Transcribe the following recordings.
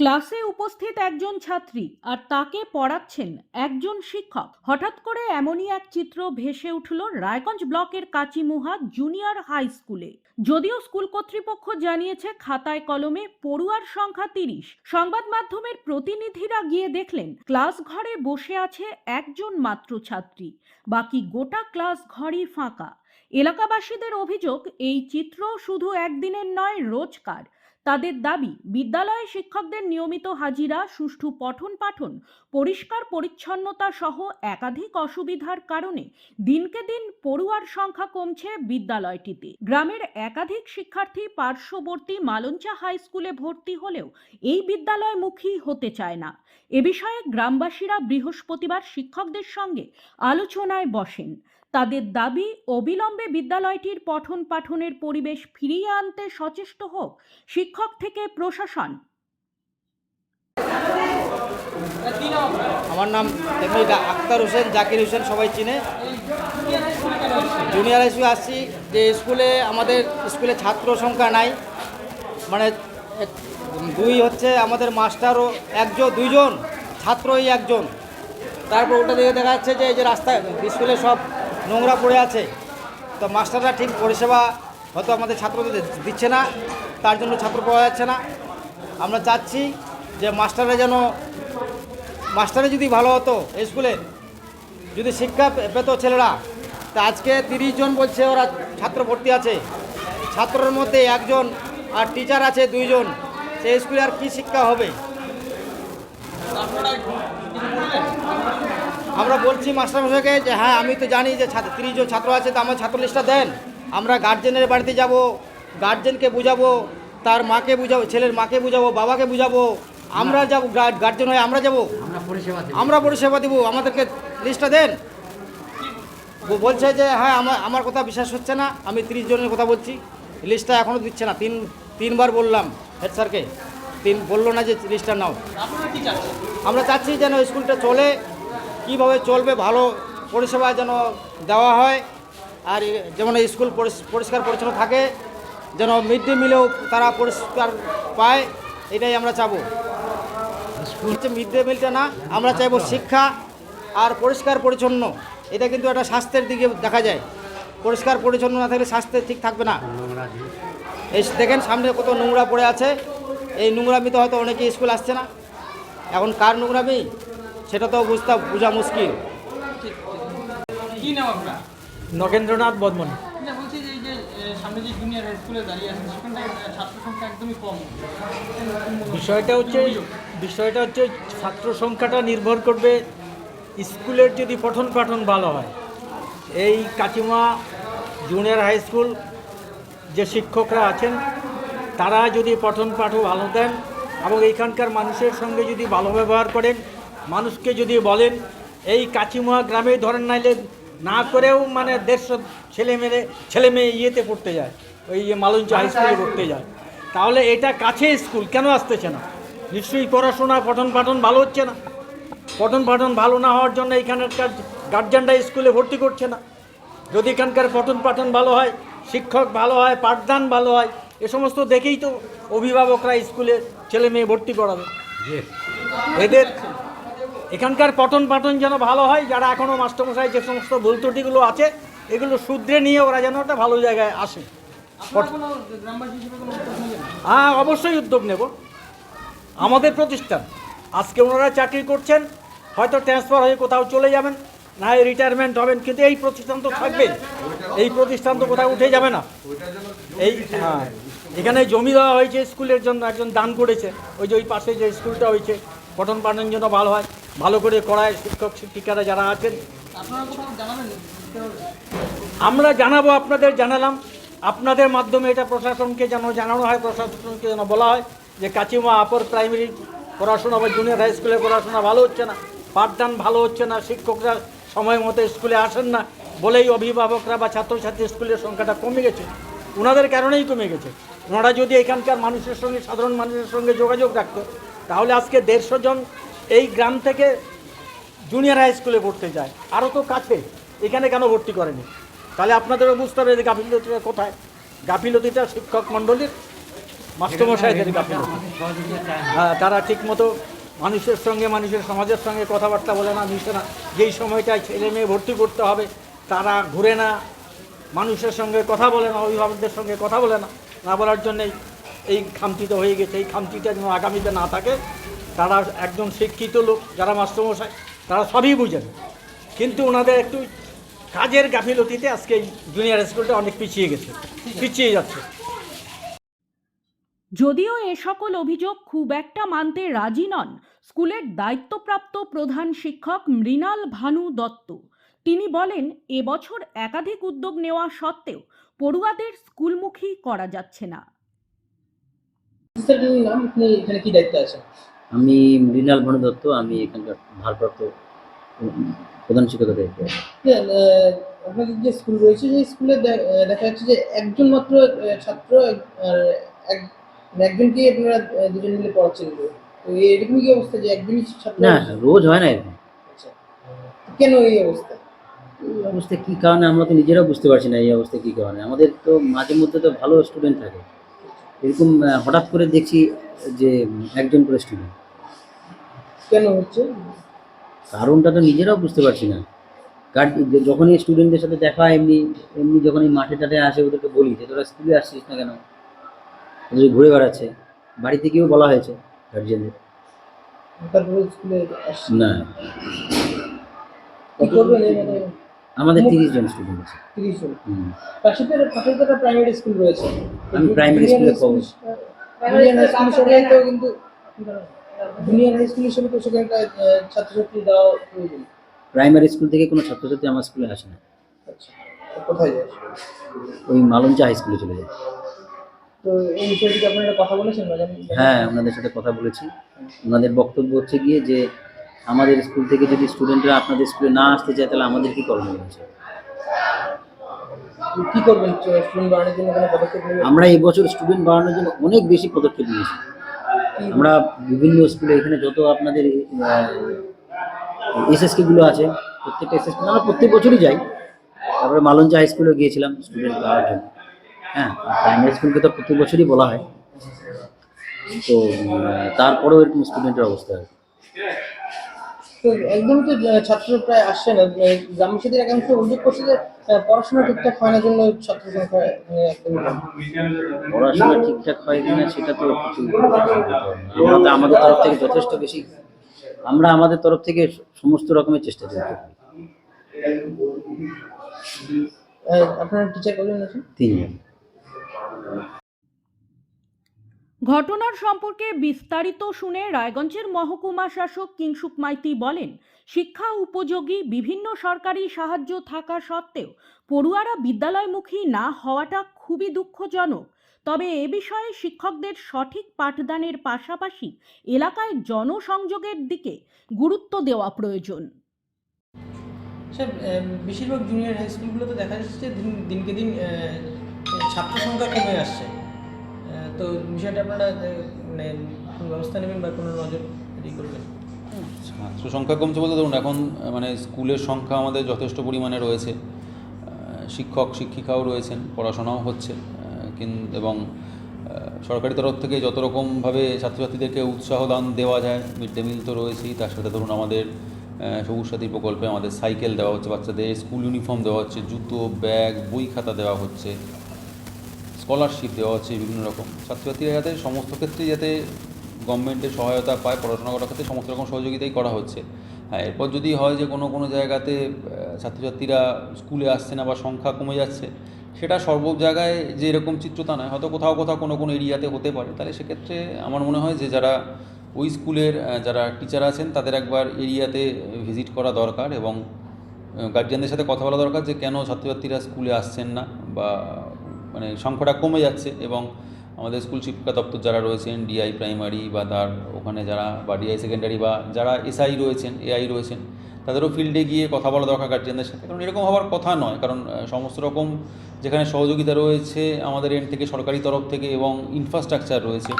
ক্লাসে উপস্থিত একজন ছাত্রী আর তাকে পড়াচ্ছেন একজন শিক্ষক। হঠাৎ করে এমনই এক চিত্র ভেসে উঠল রায়গঞ্জ ব্লকের কাচিমুহা জুনিয়র হাই স্কুলে। যদিও স্কুল কর্তৃপক্ষ জানিয়েছে খাতায় কলমে পড়ুয়ার সংখ্যা তিরিশ। সংবাদ মাধ্যমের প্রতিনিধিরা গিয়ে দেখলেন, ক্লাস ঘরে বসে আছে একজন মাত্র ছাত্রী। বাকি গোটা ক্লাস ঘরই ফাঁকা। এলাকাবাসীদের অভিযোগ, এই চিত্র শুধু একদিনের নয়, রোজকার। তাদের দাবি, বিদ্যালয়ে শিক্ষকদের নিয়মিত হাজিরা, সুষ্ঠু পঠন পাঠন, পরিষ্কার পরিচ্ছন্নতা সহ একাধিক অসুবিধার কারণে দিনকে দিন পড়ুয়ার সংখ্যা কমছে বিদ্যালয়টিতে। গ্রামের একাধিক শিক্ষার্থী পার্শ্ববর্তী মালঞ্চা হাই স্কুলে ভর্তি হলেও এই বিদ্যালয়মুখী হতে চায় না। এ বিষয়ে গ্রামবাসীরা বৃহস্পতিবার শিক্ষকদের সঙ্গে আলোচনায় বসেন। তাদের দাবি, অবিলম্বে বিদ্যালয়টির পঠন পাঠনের পরিবেশ ফিরিয়ে আনতে সচেষ্ট হোক, শিক্ষক থেকে প্রশাসন। আমার নাম আক্তার হোসেন, জাকির হোসেন সবাই চিনে। জুনিয়র স্কুলে আসছি, যে স্কুলে আমাদের স্কুলে ছাত্র সংখ্যা নাই। মানে দুই হচ্ছে আমাদের মাস্টারও একজন, দুইজন, ছাত্রই একজন। তারপর ওটা দিকে দেখা যাচ্ছে যে এই যে রাস্তায়, স্কুলে সব নোংরা পড়ে আছে। তো মাস্টাররা ঠিক পরিষেবা হয়তো আমাদের ছাত্রদের দিচ্ছে না, তার জন্য ছাত্র পাওয়া যাচ্ছে না। আমরা চাচ্ছি যে মাস্টাররা যেন মাস্টারে যদি ভালো হতো স্কুলে, যদি শিক্ষা পেত ছেলেরা, তা আজকে তিরিশ জন বলছে ওরা ছাত্র ভর্তি আছে। ছাত্রের মধ্যে একজন আর টিচার আছে দুইজন, সেই স্কুলে আর কি শিক্ষা হবে? আমরা বলছি মাস্টারমশাইকে যে হ্যাঁ আমি তো জানি যে ছাত্র তিরিশ জন ছাত্র আছে তো আমার ছাত্র লিস্টটা দেন। আমরা গার্জেনের বাড়িতে যাব গার্জেনকে বুঝাবো তার মাকে বুঝাবো ছেলের মাকে বুঝাবো বাবাকে বুঝাবো। আমরা যাব গার্জেন হয়ে আমরা যাব। আমরা পরিষেবা দিব। আমাদেরকে লিস্টটা দেন। বলছে যে হ্যাঁ আমার আমার কথা বিশ্বাস হচ্ছে না আমি তিরিশ জনের কথা বলছি। লিস্টটা এখনও দিচ্ছে না তিন তিনবার বললাম হেড স্যারকে। তিন বলল না যে লিস্টটা নাও। আমরা চাচ্ছি যেন স্কুলটা চলে কীভাবে চলবে ভালো পরিষেবা যেন দেওয়া হয় আর যেমন স্কুল পরিষ্কার পরিচ্ছন্ন থাকে যেন মিড ডে মিলেও তারা পরিষ্কার পায় এটাই আমরা চাবো। হচ্ছে মিড ডে মিলটা না আমরা চাইব শিক্ষা আর পরিষ্কার পরিচ্ছন্ন এটা কিন্তু একটা স্বাস্থ্যের দিকে দেখা যায়। পরিষ্কার পরিচ্ছন্ন না থাকলে স্বাস্থ্য ঠিক থাকবে না। এই দেখেন সামনে কত নোংরা পড়ে আছে এই নোংরামিতে হয়তো অনেকে স্কুল আসছে না। এখন কার নোংরামি? সেটা তো বুঝতে বোঝা মুশকিল। কি নাম আপনার? নগেন্দ্রনাথ বর্মন বলছি যে এই যে সামনে যে জুনিয়র হাই স্কুলে দাঁড়িয়ে আছেন সেখানটায় ছাত্র সংখ্যা একদমই কম। বিষয়টা হচ্ছে বিষয়টা হচ্ছে ছাত্র সংখ্যাটা নির্ভর করবে স্কুলের যদি পঠন পাঠন ভালো হয়। এই কাচিমা জুনিয়র হাই স্কুল যে শিক্ষকরা আছেন তারা যদি পঠন পাঠও ভালো দেন এবং এইখানকার মানুষের সঙ্গে যদি ভালো ব্যবহার করেন মানুষকে যদি বলেন এই কাচিমা গ্রামে ধরেন নাইলে না করেও মানে দেড়শো ছেলে মেয়ে ছেলে মেয়ে ইয়েতে পড়তে যায় ওই মালঞ্চ হাই স্কুলে পড়তে যায়। তাহলে এটা কাছে স্কুল কেন আসতেছে না? নিশ্চয়ই পড়াশোনা পঠন পাঠন ভালো হচ্ছে না। পঠন পাঠন ভালো না হওয়ার জন্য এখানকার গার্জেনরা স্কুলে ভর্তি করছে না। যদি এখানকার পঠন পাঠন ভালো হয় শিক্ষক ভালো হয় পাঠদান ভালো হয় এ সমস্ত দেখেই তো অভিভাবকরা স্কুলে ছেলে মেয়ে ভর্তি করাবে। এদের এখানকার পঠন পাঠন যেন ভালো হয় যারা এখনও মাস্টারমশাই যে সমস্ত ভুল ত্রুটিগুলো আছে এগুলো শুধরে নিয়ে ওরা যেন একটা ভালো জায়গায় আসে। হ্যাঁ অবশ্যই উদ্যোগ নেব। আমাদের প্রতিষ্ঠান। আজকে ওনারা চাকরি করছেন হয়তো ট্রান্সফার হয়ে কোথাও চলে যাবেন না হয় রিটায়ারমেন্ট হবেন কিন্তু এই প্রতিষ্ঠান তো থাকবে। এই প্রতিষ্ঠান তো কোথাও উঠে যাবে না। এই হ্যাঁ এখানে জমি দেওয়া হয়েছে স্কুলের জন্য একজন দান করেছে। ওই যে ওই পাশে যে স্কুলটা হয়েছে পঠন পাঠনের জন্য ভালো হয়। ভালো করে করায় শিক্ষক শিক্ষিকারা যারা আছেন? আমরা জানাব আপনাদের জানালাম। আপনাদের মাধ্যমে এটা প্রশাসনকে যেন জানানো হয় প্রশাসনকে যেন বলা হয় যে কাচিমা আপার প্রাইমারি পড়াশোনা বা জুনিয়র হাই স্কুলে পড়াশোনা ভালো হচ্ছে না পাঠদান ভালো হচ্ছে না শিক্ষকরা সময় মতো স্কুলে আসেন না বলেই অভিভাবকরা বা ছাত্রছাত্রী স্কুলের সংখ্যাটা কমে গেছে। ওনাদের কারণেই কমে গেছে। ওনারা যদি এখানকার মানুষের সঙ্গে সাধারণ মানুষের সঙ্গে যোগাযোগ রাখতো তাহলে আজকে দেড়শো জন এই গ্রাম থেকে জুনিয়র হাই স্কুলে পড়তে যায়। আরও তো কাছে, এখানে কেন ভর্তি করেনি? তাহলে আপনাদেরও বুঝতে হবে যে গাফিলতিটা কোথায়। গাফিলতিটা শিক্ষক মণ্ডলীর মাস্টারমশাইদের গাফিলতি। হ্যাঁ তারা ঠিকমতো মানুষের সঙ্গে, মানুষের সমাজের সঙ্গে কথাবার্তা বলে না, মিশে না। যেই সময়টায় ছেলে মেয়ে ভর্তি করতে হবে, তারা ঘুরে না। মানুষের সঙ্গে কথা বলে না, অভিভাবকদের সঙ্গে কথা বলে না। না বলার জন্যেই এই খামতিটা হয়ে গেছে। এই খামতিটা যেন আগামীতে না থাকে তারা একজন শিক্ষিত লোক যারা মাস্টারমশাই তারা সবই বুঝেন। কিন্তু ওনাদের একটু কাজের গাফিলতিতে আজকে এই জুনিয়র স্কুলটা অনেক পিছিয়ে গেছে পিছিয়ে যাচ্ছে। যদিও এ সকল অভিযোগ খুব একটা মানতে রাজি নন স্কুলের দায়িত্বপ্রাপ্ত প্রধান শিক্ষক মৃণাল ভানু দত্ত। তিনি বলেন এবছর একাধিক উদ্যোগ নেওয়া সত্ত্বেও পড়ুয়াদের স্কুলমুখী করা যাচ্ছে না। আপনি এখানে কি দায়িত্ব আছেন? আমি মৃণাল ভানু দত্ত আমি এখানকার ভারপ্রাপ্ত প্রধান আছি। হ্যাঁ, আপনাদের যে স্কুল রয়েছে সেই স্কুলে দেখা যাচ্ছে যে একজন মাত্র ছাত্র আর এক মানে একজনকেই আপনারা দুজন মিলে পড়াচ্ছেন। তো এরকম কি অবস্থা যে একজনই ছাত্র? না রোজ হয় না এরকম। আচ্ছা। কেন এই অবস্থা? এই অবস্থা কী কারণে আমরা তো নিজেরাও বুঝতে পারছি না এই অবস্থা কী কারণে। আমাদের তো মাঝে মধ্যে তো ভালো স্টুডেন্ট থাকে। এরকম হঠাৎ করে দেখছি যে একজন করে স্টুডেন্ট কেন হচ্ছে? কারণটা তো নিজেরাও বুঝতে পারছি না। গার্ড যখনই স্টুডেন্টদের সাথে দেখা হয় এমনি এমনি যখন এই মাঠে টাটে আসে ওদেরকে বলি যে তোরা স্কুলে আসছিস না কেন? ওদের ঘুরে বেড়াচ্ছে। বাড়ি থেকেও বলা হয়েছে গার্জিয়ানদের তারপরে স্কুলে না। মানে? আমাদের তিরিশ জন স্টুডেন্ট আছে। তিরিশ জন। পাশে তো প্রাইমারি স্কুল রয়েছে। আমি school এ খবর। জুনিয়র হাই স্কুল হিসেবে তো কিন্তু জুনিয়র হাই স্কুল হিসেবে তো সেখানে ছাত্রছাত্রী দেওয়া প্রয়োজন। প্রাইমারি স্কুল থেকে কোনো ছাত্রছাত্রী আমার স্কুলে আসে না। আচ্ছা কোথায় যায়? ওই মালঞ্চা হাই স্কুলে চলে যায়। তো এই বিষয়টিতে আপনারা কথা বলেছেন হ্যাঁ ওনাদের সাথে কথা বলেছি। ওনাদের বক্তব্য হচ্ছে গিয়ে যে আমাদের স্কুল থেকে যদি স্টুডেন্টরা আপনাদের স্কুলে না আসতে চায় তাহলে আমাদের কি করণীয় আছে কি করবেন? স্টুডেন্ট বাড়ানোর জন্য কোনো পদক্ষেপ আমরা এই বছর স্টুডেন্ট বাড়ানোর জন্য অনেক বেশি পদক্ষেপ নিয়েছি। আমরা বিভিন্ন স্কুলে এখানে যত আপনাদের এসএসকে গুলো আছে প্রত্যেকটা এসএসকে আমরা প্রত্যেক বছরই যাই। তারপরে মালঞ্চা হাই স্কুলে গিয়েছিলাম স্টুডেন্ট পাওয়ার জন্য। হ্যাঁ প্রাইমারি স্কুলকে তো প্রত্যেক বছরই বলা হয়। তো তারপরেও এরকম স্টুডেন্টের অবস্থা হয় তো একদমই তো ছাত্র প্রায় আসছে না গ্রামবাসীদের একাংশ অভিযোগ করছে যে পড়াশোনা ঠিকঠাক হয় না জন্য ছাত্র সংখ্যা। পড়াশোনা ঠিকঠাক হয় কিনা সেটা তো। আমরা আমাদের তরফ থেকে যথেষ্ট বেশি আমরা আমাদের তরফ থেকে সমস্ত রকমের চেষ্টা আহ, আপনারা টিচার কজন আছেন তিনজন ঘটনার সম্পর্কে বিস্তারিত শুনে রায়গঞ্জের মহকুমা শাসক কিংসুক মাইতি বলেন, শিক্ষা উপযোগী বিভিন্ন সরকারি সাহায্য থাকা সত্ত্বেও পড়ুয়ারা বিদ্যালয়মুখী না হওয়াটা খুবই দুঃখজনক। তবে এ বিষয়ে শিক্ষকদের সঠিক পাঠদানের পাশাপাশি এলাকায় জনসংযোগের দিকে গুরুত্ব দেওয়া প্রয়োজন। স্যার বেশিরভাগ জুনিয়র হাই স্কুলগুলোতে দেখা যাচ্ছে দিন, দিনকে দিন ছাত্র সংখ্যা কমে আসছে। তো বিষয়টা আপনারা মানে ব্যবস্থা নেবেন বা কোনো নজর করবেন? ছাত্র সংখ্যা কমছে বলতে ধরুন, এখন মানে স্কুলের সংখ্যা আমাদের যথেষ্ট পরিমাণে রয়েছে। শিক্ষক, শিক্ষিকাও রয়েছেন, পড়াশোনাও হচ্ছে এবং সরকারি তরফ থেকে যত রকমভাবে ছাত্রছাত্রীদেরকে উৎসাহ দান দেওয়া যায়, মিড ডে মিল তো রয়েছেই, তার সাথে ধরুন আমাদের সবুজ সাথী প্রকল্পে আমাদের সাইকেল দেওয়া হচ্ছে বাচ্চাদের, স্কুল ইউনিফর্ম দেওয়া হচ্ছে, জুতো, ব্যাগ, বই খাতা দেওয়া হচ্ছে স্কলারশিপ দেওয়া হচ্ছে বিভিন্ন রকম। ছাত্রছাত্রীরা যাতে সমস্ত ক্ষেত্রেই যাতে গভর্নমেন্টের সহায়তা পায়, পড়াশোনা করার ক্ষেত্রে সমস্ত রকম সহযোগিতাই করা হচ্ছে। হ্যাঁ এরপর যদি হয় যে কোনো কোনো জায়গাতে ছাত্রছাত্রীরা স্কুলে আসছে না বা সংখ্যা কমে যাচ্ছে, সেটা সর্ব জায়গায় যে এরকম চিত্র তা নয়, হয়তো কোথাও কোথাও কোনো কোনো এরিয়াতে হতে পারে। তাহলে সেক্ষেত্রে আমার মনে হয় যে যারা ওই স্কুলের যারা টিচার আছেন, তাদের একবার এরিয়াতে ভিজিট করা দরকার এবং গার্জিয়ানদের সাথে কথা বলা দরকার যে কেন ছাত্রছাত্রীরা স্কুলে আসছেন না বা মানে সংখ্যাটা কমে যাচ্ছে এবং আমাদের স্কুল শিক্ষা দপ্তর যারা রয়েছেন ডিআই প্রাইমারি বা তার ওখানে যারা বা ডিআই সেকেন্ডারি বা যারা এসআই রয়েছেন এআই রয়েছেন, তাদেরও ফিল্ডে গিয়ে কথা বলা দরকার গার্জিয়ানদের সাথে। কারণ এরকম হওয়ার কথা নয়, কারণ সমস্ত রকম যেখানে সহযোগিতা রয়েছে আমাদের এন্ড থেকে সরকারি তরফ থেকে এবং ইনফ্রাস্ট্রাকচার রয়েছে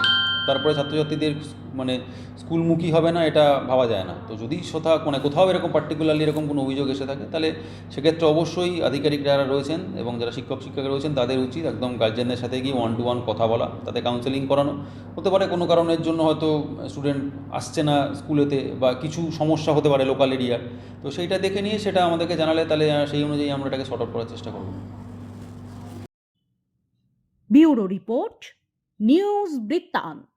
তারপরে ছাত্রছাত্রীদের মানে স্কুলমুখী হবে না, এটা ভাবা যায় না। তো যদি কোথাও মানে কোথাও এরকম পার্টিকুলারলি এরকম কোনো অভিযোগ এসে থাকে, তাহলে সেক্ষেত্রে অবশ্যই আধিকারিক যারা রয়েছেন এবং যারা শিক্ষক, শিক্ষিকা রয়েছেন, তাদের উচিত একদম গার্জেনদের সাথে গিয়ে ওয়ান টু ওয়ান কথা বলা তাদের কাউন্সেলিং করানো। হতে পারে কোনো কারণের জন্য হয়তো স্টুডেন্ট আসছে না স্কুলেতে বা কিছু সমস্যা হতে পারে লোকাল এরিয়ার তো সেইটা দেখে নিয়ে সেটা আমাদেরকে জানালে তাহলে সেই অনুযায়ী আমরা এটাকে সর্ট আউট করার চেষ্টা করব। ব্যুরো রিপোর্ট, নিউজ বৃত্তান্ত।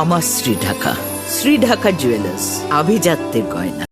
আমার শ্রী ঢাকা শ্রী ঢাকা জুয়েলার্স আভিজাত্যের গয়না।